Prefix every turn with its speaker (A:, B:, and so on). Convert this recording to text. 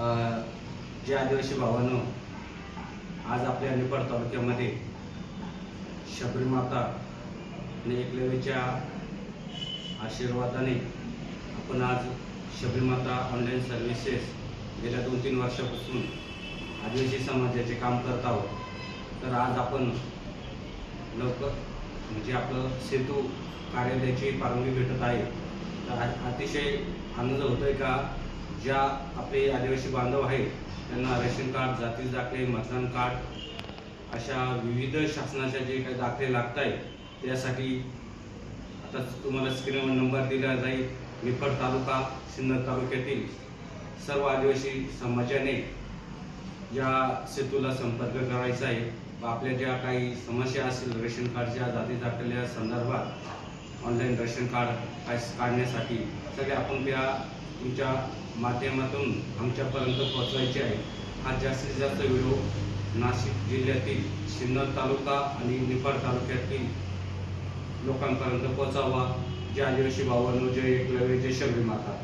A: जे आदिवासी भावांनो आज आपल्या निफाड तालुक्यामध्ये शबरीमाता आणि एकलव्याच्या आशीर्वादाने आपण आज शबरीमाता ऑनलाईन सर्व्हिसेस गेल्या दोन तीन वर्षापासून आदिवासी समाजाचे काम करत आहोत. तर आज आपण लवकर म्हणजे आपलं सेतू कार्यालयाची परवानगी भेटत आहे. तर अतिशय आनंद होतोय का? ज्या आपले आदिवासी बांधव आहेत त्यांना रेशन कार्ड जाती दाखले मतदान कार्ड अशा विविध शासनाच्या जे काही दाखले लागत आहेत त्यासाठी आता तुम्हाला स्क्रीनवर नंबर दिला जाईल. निफड तालुका सिन्नर तालुक्यातील सर्व आदिवासी समाजाने ज्या सेतूला संपर्क करायचा आहे व आपल्या ज्या काही समस्या असतील रेशन कार्डच्या जाती दाखल्या संदर्भात ऑनलाईन रेशन कार्ड काढण्यासाठी सगळे आपण त्या तुमच्या माध्यमातून आमच्यापर्यंत पोहोचवायचे आहे. हा जास्तीत जास्त व्हिडिओ नाशिक जिल्ह्यातील सिन्नर तालुका आणि निफाड तालुक्यातील लोकांपर्यंत पोहोचावा. जे आदिवासी भावांनो जय एकलव्य जय शबरी माता.